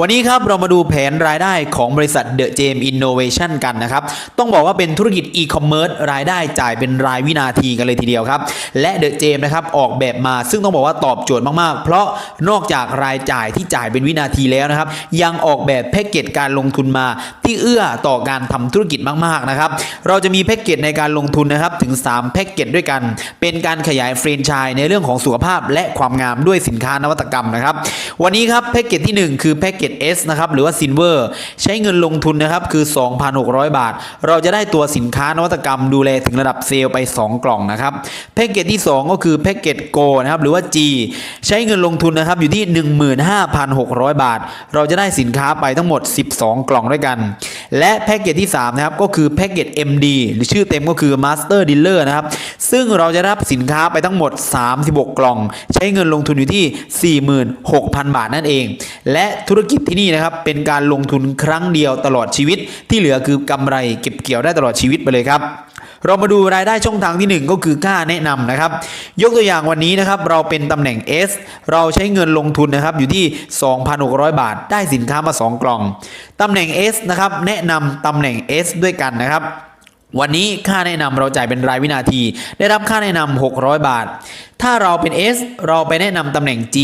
วันนี้ครับเรามาดูแผนรายได้ของบริษัท The James Innovation กันนะครับ ต้องบอกว่าเป็นธุรกิจ e-commerce รายได้จ่ายเป็นรายวินาทีกันเลยทีเดียวครับ และ The James นะครับออกแบบมาซึ่งต้องบอกว่าตอบโจทย์มากๆ เพราะนอกจากรายจ่ายที่จ่ายเป็นวินาทีแล้วนะครับ ยังออกแบบแพ็กเกจการลงทุนมา ที่เอื้อต่อการทำธุรกิจมากๆนะครับเราจะมีแพ็กเกจในการลงทุนนะครับถึง 3 แพ็กเกจด้วยกัน เป็นการขยายแฟรนไชส์ในเรื่องของสุขภาพและความงามด้วยสินค้านวัตกรรมนะครับวันนี้ครับแพ็กเกจที่ 1 คือแพ็กเกจ S นะครับหรือว่า Silver ใช้เงินลงทุนนะครับคือ 2,600 บาท เราจะได้ตัวสินค้านวัตกรรมดูแลถึงระดับเซลล์ไป 2 กล่องนะครับแพ็กเกจที่ 2 ก็คือแพ็กเกจ Go นะครับหรือว่า G ใช้เงินลงทุนนะครับอยู่ที่ 15,600 บาท เราจะได้สินค้าไปทั้งหมด 12 กล่องด้วยกัน และแพ็กเกจที่3นะครับก็คือแพ็กเกจ MD หรือชื่อเต็มก็คือ Master Dealer นะครับซึ่งเราจะรับสินค้าไปทั้งหมด 36 กล่อง ใช้เงินลงทุนอยู่ที่ 46,000 บาทนั่นเอง และธุรกิจที่นี่นะครับ เป็นการลงทุนครั้งเดียวตลอดชีวิต ที่เหลือคือกำไรเก็บเกี่ยวได้ตลอดชีวิตไปเลยครับเรามาดูรายได้ช่องทางที่ 1 ก็คือค่าแนะนำนะครับ ยกตัวอย่างวันนี้นะครับเราเป็นตำแหน่ง S เราใช้เงินลงทุนนะครับอยู่ที่ 2,600 บาท ได้สินค้ามา 2 กล่องตำแหน่ง S นะครับแนะนำตำแหน่ง S ด้วยกันนะครับวันนี้ค่าแนะนำเราจ่ายเป็นรายวินาที ได้รับค่าแนะนำ600 บาท ถ้าเราเป็น S เราไปแนะนำตำแหน่ง G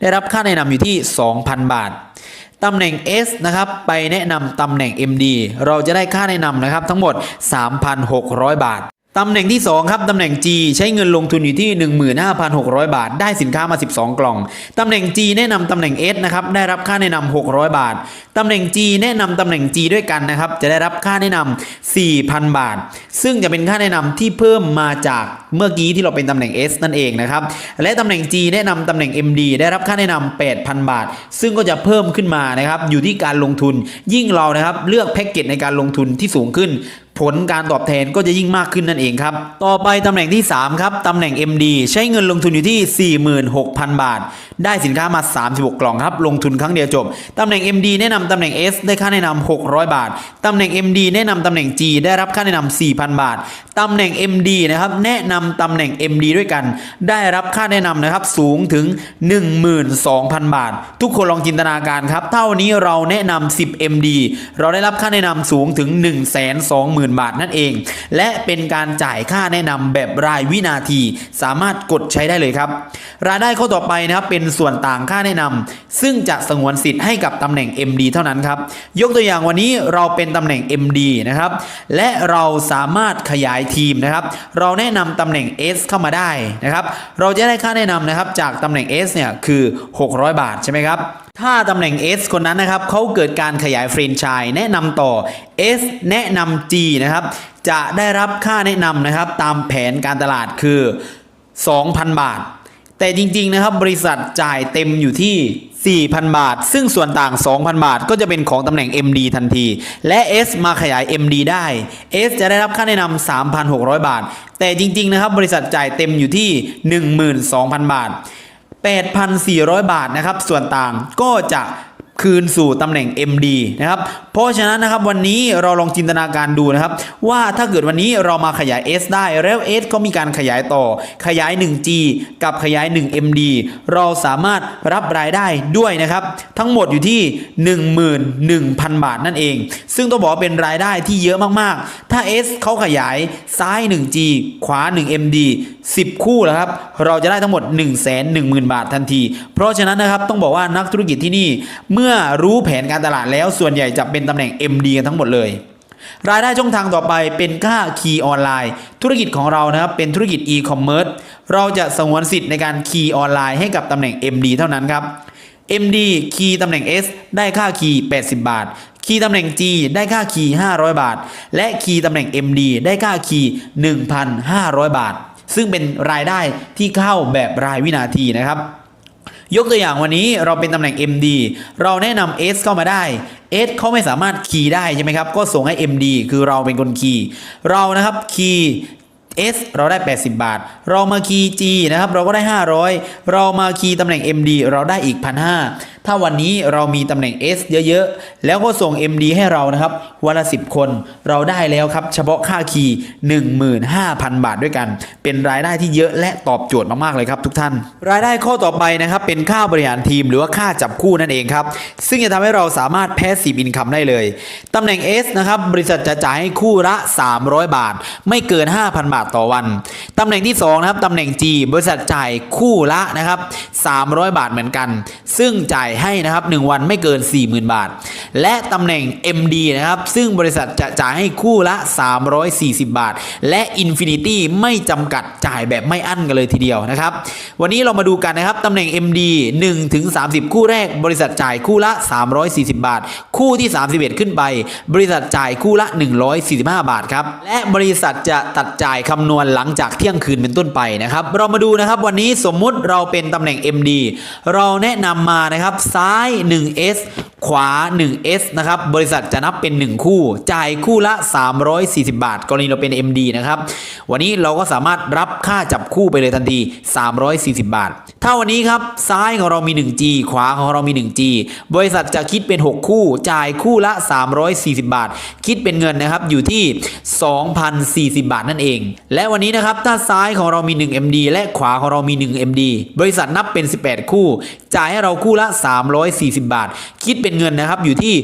ได้รับค่าแนะนำอยู่ที่ 2,000 บาท ตำแหน่ง S นะครับ ไปแนะนำตำแหน่ง MD เราจะได้ค่าแนะนำนะครับทั้งหมด 3,600 บาท ตำแหน่งที่ 2 ครับ ตำแหน่ง G ใช้เงินลงทุนอยู่ที่ 15,600 บาท ได้สินค้ามา 12 กล่อง ตำแหน่ง G แนะนำตำแหน่ง S นะครับ ได้รับค่าแนะนำ600 บาท ตำแหน่ง G แนะนำตำแหน่ง G ด้วยกันนะครับ จะได้รับค่าแนะนำ4,000 บาท ซึ่งจะเป็นค่าแนะนำที่เพิ่มมาจากเมื่อกี้ที่เราเป็นตำแหน่ง S นั่นเองนะครับ และตำแหน่ง G แนะนำตำแหน่ง MD ได้รับค่าแนะนำ8,000 บาท ซึ่งก็จะเพิ่มขึ้นมานะครับ อยู่ที่การลงทุน ยิ่งเรานะครับ เลือกแพ็กเกจในการลงทุนที่สูงขึ้น ผลการตอบแทนก็จะยิ่งมากขึ้นนั่นเองครับ ต่อไปตำแหน่งที่ 3 ครับ ตำแหน่ง MD ใช้เงินลงทุนอยู่ที่ 46,000 บาท ได้สินค้ามา 36 กล่องครับ ลงทุนครั้งเดียวจบ ตำแหน่ง MD แนะนำตำแหน่ง S ได้ค่าแนะนำ600 บาท ตำแหน่ง MD แนะนำตำแหน่ง G ได้รับค่าแนะนำ4,000 บาท ตำแหน่ง MD นะครับ แนะนำตำแหน่ง MD ด้วยกัน ได้รับค่าแนะนำนะครับ สูงถึง 12,000 บาท ทุกคนลองจินตนาการครับ เท่านี้เราแนะนำ10 MD เราได้รับค่าแนะนำสูงถึง 120,000 10,000 บาทนั่นเอง และเป็นการจ่ายค่าแนะนำแบบรายวินาที สามารถกดใช้ได้เลยครับ รายได้ข้อต่อไปนะครับเป็นส่วนต่างค่าแนะนำซึ่งจะสงวนสิทธิ์ให้กับตำแหน่ง MD เท่านั้นครับ ยกตัวอย่างวันนี้เราเป็นตำแหน่ง MD นะครับ และเราสามารถขยายทีมนะครับ เราแนะนำตำแหน่ง S เข้ามาได้นะครับ เราจะได้ค่าแนะนำนะครับจากตำแหน่ง S เนี่ยคือ 600 บาทใช่ไหมครับ ถ้าตำแหน่ง S คนนั้นนะครับเขาเกิดการขยายแฟรนไชส์แนะนำต่อ S แนะนำ G นะครับจะได้รับค่าแนะนำนะครับตามแผนการตลาดคือ 2,000 บาท แต่จริงๆนะครับบริษัทจ่ายเต็มอยู่ที่ 4,000 บาท ซึ่งส่วนต่าง 2,000 บาท ก็จะเป็นของตำแหน่ง MD ทันที และ S มาขยาย MD ได้ S จะได้รับค่าแนะนำ3,600 บาท แต่จริงๆนะครับบริษัทจ่ายเต็มอยู่ที่ 12,000 บาท 8,400 บาทนะครับ ส่วนต่างก็จะ คืนสู่ตำแหน่ง MD นะครับ เพราะฉะนั้นนะครับวันนี้เราลองจินตนาการดูนะครับ ว่าถ้าเกิดวันนี้เรามาขยาย S ได้แล้ว S ก็มีการขยายต่อ ขยาย 1G กับขยาย 1MD เราสามารถรับรายได้ด้วยนะครับ ทั้งหมดอยู่ที่ 11,000 บาทนั่นเอง ซึ่งต้องบอกว่าเป็นรายได้ที่เยอะมากๆ ถ้า S เขาขยายซ้าย 1G ขวา 1MD 10 คู่แล้วครับเราจะได้ทั้งหมด 1 1 0 0 0 0 บาททันที เพราะฉะนั้นนะครับต้องบอกว่านักธุรกิจที่นี่เมื่อื่อรู้แผนการตลาดแล้วส่วนใหญ่จะเป็นตำแหน่ง MD กันทั้งหมดเลย รายได้ช่องทางต่อไปเป็นค่าคีย์ออนไลน์ ธุรกิจของเรานะครับเป็นธุรกิจ e-commerce เราจะสงวนสิทธิ์ในการคีย์ออนไลน์ให้กับตำแหน่ง MD เท่านั้นครับ MD คีย์ตำแหน่ง S ได้ค่าคีย์80 บาท คีย์ตำแหน่ง G ได้ค่าคีย์500 บาท และคีย์ตำแหน่ง MD ได้ค่าคีย์1,500 บาท ซึ่งเป็นรายได้ที่เข้าแบบรายวินาทีนะครับ ยกตัวอย่างวันนี้เราเป็นตำแหน่ง MD เราแนะนำ S เข้ามาได้ S เขาไม่สามารถคีย์ได้ใช่ไหมครับ ก็ส่งให้ MD คือเราเป็นคนคีย์เรานะครับคีย์ S เราได้ 80 บาท เรามาคีย์ G นะครับ เราก็ได้ 500 เรามาคีย์ตำแหน่ง MD เราได้อีก 1,500 ถ้าวันนี้เรามีตำแหน่ง S เยอะๆ แล้วก็ส่ง MD ให้เรานะครับ วันละ 10 คน เราได้แล้วครับ เฉพาะค่าคีย์ 15,000 บาทด้วยกัน เป็นรายได้ที่เยอะและตอบโจทย์มากๆเลยครับทุกท่าน รายได้ข้อต่อไปนะครับ เป็นค่าบริหารทีมหรือว่าค่าจับคู่นั่นเองครับ ซึ่งจะทำให้เราสามารถแพสซีฟอินคัมได้เลยตำแหน่ง S นะครับ บริษัทจะจ่ายให้คู่ละ 300 บาท ไม่เกิน 5,000 บาทต่อวันตำแหน่งที่2นะครับตำแหน่ง G บริษัทจ่ายคู่ละนะครับ 300 บาทเหมือนกัน ซึ่งจ่ายให้นะครับ 1 วันไม่เกิน 40,000 บาท และตำแหน่ง MD นะครับ ซึ่งบริษัทจะจ่ายให้คู่ละ 340 บาท และ Infinity ไม่จำกัดจ่ายแบบไม่อั้นกันเลยทีเดียวนะครับ วันนี้เรามาดูกันนะครับตำแหน่ง MD 1ถึง30 คู่แรก บริษัทจ่ายคู่ละ 340 บาท คู่ที่ 31 ขึ้นไป บริษัทจ่ายคู่ละ 145 บาทครับและบริษัทจะตัดจ่ายคำนวณหลังจากเที่ยงคืนเป็นต้นไปนะครับ เรามาดูนะครับวันนี้สมมุติเราเป็นตำแหน่ง MD เราแนะนำมานะครับ ซ้าย 1S ขวา 1S นะครับ บริษัทจะนับเป็น 1 คู่ จ่ายคู่ละ 340 บาท กรณีเราเป็น MD นะครับ วันนี้เราก็สามารถรับค่าจับคู่ไปเลยทันที 340 บาท ถ้าวันนี้ครับ ซ้ายของเรามี 1G ขวาของเรามี 1G บริษัทจะคิดเป็น 6 คู่ จ่ายคู่ละ 340 บาท คิดเป็นเงินนะครับ อยู่ที่ 2,040 บาทนั่นเอง และวันนี้นะครับ ถ้าซ้ายของเรามี 1 MD และขวาของเรามี 1 MD บริษัทนับเป็น 18 คู่ จ่ายให้เราคู่ละ 340 บาท คิดเป็นเงินนะครับอยู่ที่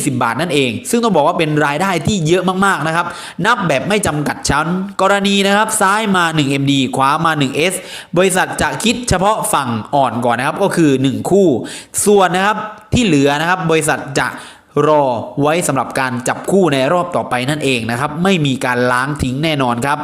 6,120 บาทนั่นเอง ซึ่งต้องบอกว่าเป็นรายได้ที่เยอะมากๆนะครับ นับแบบไม่จำกัดชั้น กรณีนะครับซ้ายมา 1 MD ขวามา 1S บริษัทจะคิดเฉพาะฝั่งอ่อนก่อนนะครับก็คือ 1 คู่ ส่วนนะครับที่เหลือนะครับบริษัทจะรอไว้สำหรับการจับคู่ในรอบต่อไปนั่นเองนะครับ ไม่มีการล้างทิ้งแน่นอนครับ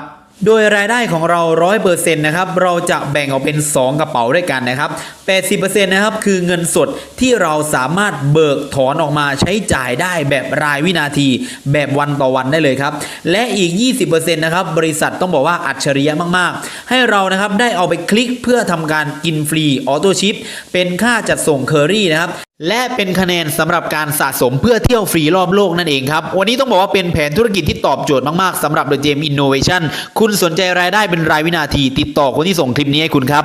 โดยรายได้ของเรา 100%นะครับ เราจะแบ่งออกเป็น 2 กระเป๋าด้วยกันนะครับ 80%นะครับคือเงินสดที่เราสามารถเบิกถอนออกมาใช้จ่ายได้แบบรายวินาที แบบวันต่อวันได้เลยครับ และอีก 20%นะครับบริษัทต้องบอกว่าอัจฉริยะมากๆ ให้เรานะครับได้เอาไปคลิกเพื่อทำการกินฟรีออโต้ชิปเป็นค่าจัดส่งเคอรี่นะครับและเป็นคะแนนสำหรับการสะสมเพื่อเที่ยวฟรีรอบโลกนั่นเองครับ วันนี้ต้องบอกว่าเป็นแผนธุรกิจที่ตอบโจทย์มากๆสำหรับ The Gem Innovation คุณสนใจรายได้เป็นรายวินาที ติดต่อคนที่ส่งคลิปนี้ให้คุณครับ